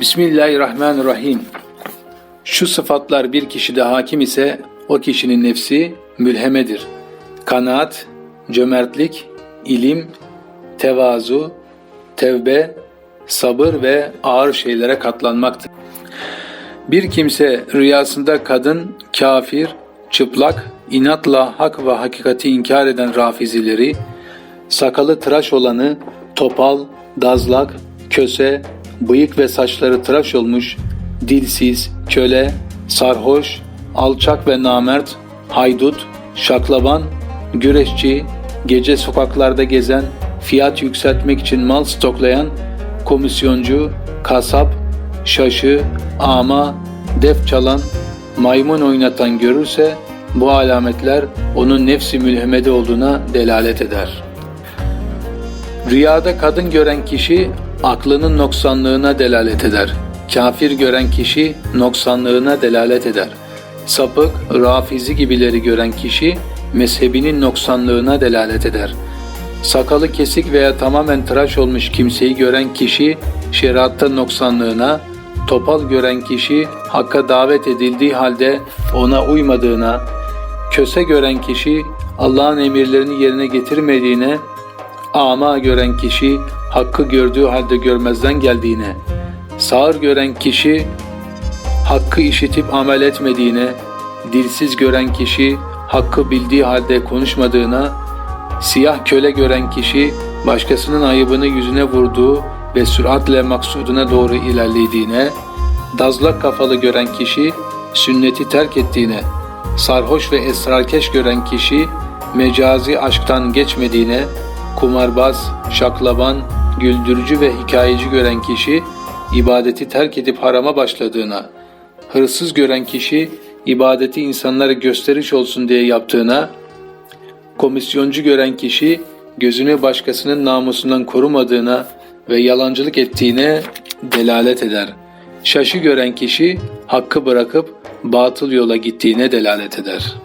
Bismillahirrahmanirrahim. Şu sıfatlar bir kişide hakim ise o kişinin nefsi mülhemedir. Kanaat, cömertlik, ilim, tevazu, tevbe, sabır ve ağır şeylere katlanmaktır. Bir kimse rüyasında kadın, kafir, çıplak, inatla hak ve hakikati inkar eden rafizileri, sakalı tıraş olanı, topal, dazlak, köse, bıyık ve saçları tıraş olmuş, dilsiz, köle, sarhoş, alçak ve namert, haydut, şaklaban, güreşçi, gece sokaklarda gezen, fiyat yükseltmek için mal stoklayan, komisyoncu, kasap, şaşı, ama, def çalan, maymun oynatan görürse bu alametler onun nefsi mülhemede olduğuna delalet eder. Rüyada kadın gören kişi aklının noksanlığına delalet eder. Kafir gören kişi noksanlığına delalet eder. Sapık, rafizi gibileri gören kişi mezhebinin noksanlığına delalet eder. Sakalı kesik veya tamamen tıraş olmuş kimseyi gören kişi şeriatta noksanlığına, topal gören kişi hakka davet edildiği halde ona uymadığına, köse gören kişi Allah'ın emirlerini yerine getirmediğine, ama gören kişi hakkı gördüğü halde görmezden geldiğine, sağır gören kişi hakkı işitip amel etmediğine, dilsiz gören kişi hakkı bildiği halde konuşmadığına, siyah köle gören kişi başkasının ayıbını yüzüne vurduğu ve süratle maksuduna doğru ilerlediğine, dazlak kafalı gören kişi sünneti terk ettiğine, sarhoş ve esrarkeş gören kişi mecazi aşktan geçmediğine, kumarbaz, şaklaban, güldürücü ve hikayeci gören kişi ibadeti terk edip harama başladığına, hırsız gören kişi ibadeti insanlara gösteriş olsun diye yaptığına, komisyoncu gören kişi gözünü başkasının namusundan korumadığına ve yalancılık ettiğine delalet eder. Şaşı gören kişi hakkı bırakıp batıl yola gittiğine delalet eder.''